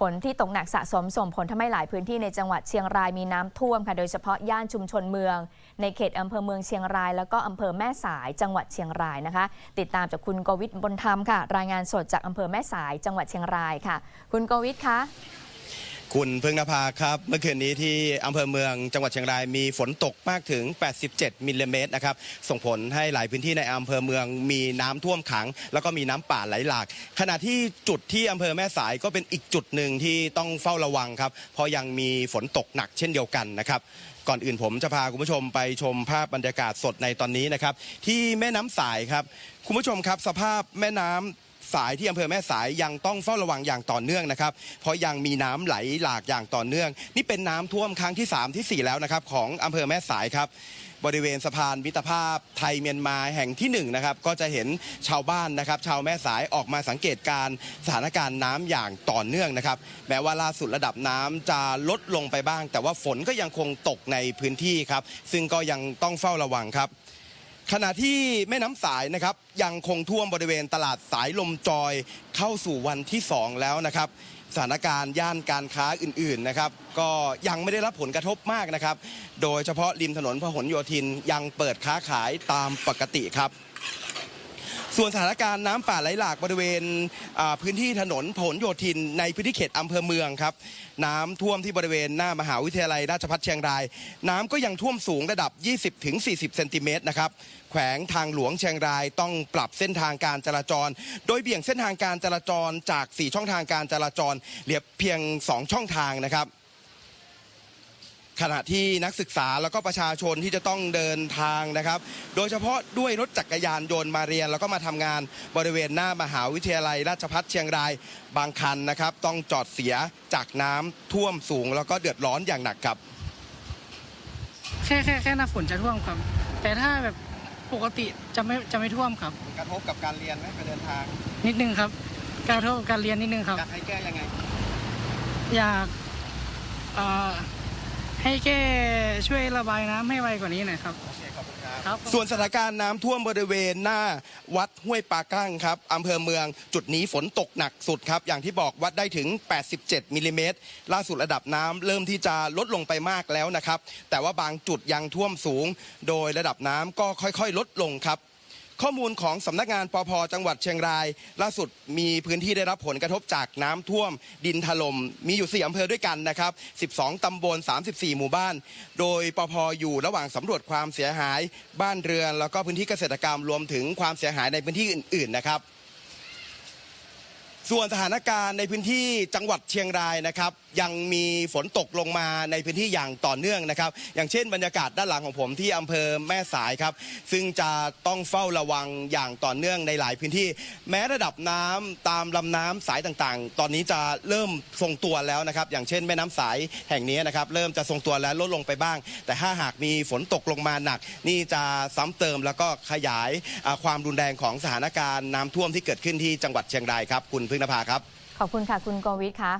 ฝนที่ตกหนักสะสมส่งผลทำให้หลายพื้นที่ในจังหวัดเชียงรายมีน้ำท่วมค่ะโดยเฉพาะย่านชุมชนเมือง ในเขตอำเภอเมืองเชียงราย แล้วก็อำเภอแม่สายจังหวัดเชียงรายนะคะ ติดตามจากคุณโกวิทบนธรรมค่ะ รายงานสดจากอำเภอแม่สายจังหวัดเชียงรายค่ะ คุณโกวิทคะ คุณพึ่งนภาครับ เมื่อคืนนี้ที่อำเภอเมืองจังหวัดเชียงรายมีฝนตกมากถึง 87 มิลลิเมตรนะครับ ส่งผลให้หลายพื้นที่ในอำเภอเมืองมีน้ำท่วมขัง แล้วก็มีน้ำป่าไหลหลาก ขณะที่จุดที่อำเภอแม่สายก็เป็นอีกจุดหนึ่งที่ต้องเฝ้าระวังครับ เพราะยังมีฝนตกหนักเช่นเดียวกันนะครับก่อนอื่นผมจะพาคุณผู้ชมไปชมภาพบรรยากาศสดในตอนนี้นะครับ ที่แม่น้ำสายครับ คุณผู้ชมครับ สภาพแม่น้ำ สายที่อำเภอแม่สายยังต้องเฝ้าระวังอย่างต่อเนื่องนะครับ เพราะยังมีน้ำไหลหลากอย่างต่อเนื่อง นี่เป็นน้ำท่วมครั้งที่ 3ทีสี่ 4 แล้วนะครับของอำเภอแม่สายครับบริเวณสะพานมิตรภาพไทยเมียนมาแห่งที่หนึ่งนะครับก็จะเห็นชาวบ้านนะครับ ชาวแม่สายออกมาสังเกตการณ์สถานการณ์น้ำอย่างต่อเนื่องนะครับ แม้ว่าล่าสุดระดับน้ำจะลดลงไปบ้าง แต่ว่าฝนก็ยังคงตกในพื้นที่ครับ ซึ่งก็ยังต้องเฝ้าระวังครับ ขณะที่แม่น้ำสายนะครับยังคงท่วมบริเวณตลาดสายลมจอยเข้าสู่วันที่ 2 แล้วนะครับ สถานการณ์ย่านการค้าอื่นๆนะครับ ก็ยังไม่ได้รับผลกระทบมากนะครับ โดยเฉพาะริมถนนพหลโยธินยังเปิดค้าขายตามปกติครับ ส่วนสถานการณ์น้ำป่าไหลหลากบริเวณพื้นที่ถนนผลโยธิน ในพื้นที่เขตอำเภอเมืองครับ น้ำท่วมที่บริเวณหน้ามหาวิทยาลัยราชภัฏเชียงราย น้ำก็ยังท่วมสูงระดับ 20-40 เซนติเมตรนะครับแขวงทางหลวงเชียงรายต้องปรับเส้นทางการจราจร โดยเบี่ยงเส้นทางการจราจรจาก 4 ช่องทางการจราจรเหลือเพียง 2 ช่องทางนะครับ ขณะที่นักศึกษาแล้วก็ประชาชนที่จะต้องเดินทางนะครับ โดยเฉพาะด้วยรถจักรยานยนต์มาเรียน แล้วก็มาทำงานบริเวณหน้ามหาวิทยาลัย ราชภัฏเชียงรายบางคันนะครับ ต้องจอดเสียจากน้ำท่วมสูง แล้วก็เดือดร้อนอย่างหนักครับ แค่แค่แค่หน้าฝนจะท่วมครับ แต่ถ้าแบบปกติจะไม่จะไม่ท่วมครับกระทบกับการเรียนไหมไปเดินทาง นิดนึงครับการกระทบกับการเรียนนิดนึงครับอยากให้แก้ยังไง อยากเอ่อ ให้แก้ช่วยระบายน้ำให้ไวกว่านี้หน่อยครับโอเคขอบคุณครับ ครับ ส่วนสถานการณ์น้ำท่วมบริเวณหน้าวัดห้วยปากั้งครับอำเภอเมืองจุดนี้ฝนตกหนักสุดครับ อย่างที่บอกวัดได้ถึง 87มิลลิเมตรล่าสุดระดับน้ำเริ่มที่จะลดลงไปมากแล้วนะครับ แต่ว่าบางจุดยังท่วมสูง โดยระดับน้ำก็ค่อยๆ ลดลงครับ ข้อมูลของสำนักงานปพจังหวัดเชียงราย ล่าสุดมีพื้นที่ได้รับผลกระทบจากน้ำท่วมดินถล่มมีอยู่ 4อำเภอด้วยกันนะครับ 12ตำบล 34 หมู่บ้าน โดยปพอยู่ระหว่างสำรวจความเสียหาย บ้านเรือนแล้วก็พื้นที่เกษตรกรรมรวมถึงความเสียหายในพื้นที่อื่น ๆ นะครับ ส่วนสถานการณ์ในพื้นที่จังหวัดเชียงรายนะครับ ยังมีฝนตกลงมาในพื้นที่อย่างต่อเนื่องนะครับ อย่างเช่นบรรยากาศด้านหลังของผมที่อำเภอแม่สายครับ ซึ่งจะต้องเฝ้าระวังอย่างต่อเนื่องในหลายพื้นที่ แม้ระดับน้ำตามลำน้ำสายต่างๆ ตอนนี้จะเริ่มทรงตัวแล้วนะครับ อย่างเช่นแม่น้ำสายแห่งนี้นะครับ เริ่มจะทรงตัวแล้วลดลงไปบ้าง แต่ถ้าหากมีฝนตกลงมาหนัก นี่จะซ้ำเติมแล้วก็ขยายความรุนแรงของสถานการณ์น้ำท่วมที่เกิดขึ้นที่จังหวัดเชียงรายครับคุณพึ่งนภาครับ ขอบคุณค่ะ คุณกวิทย์ค่ะ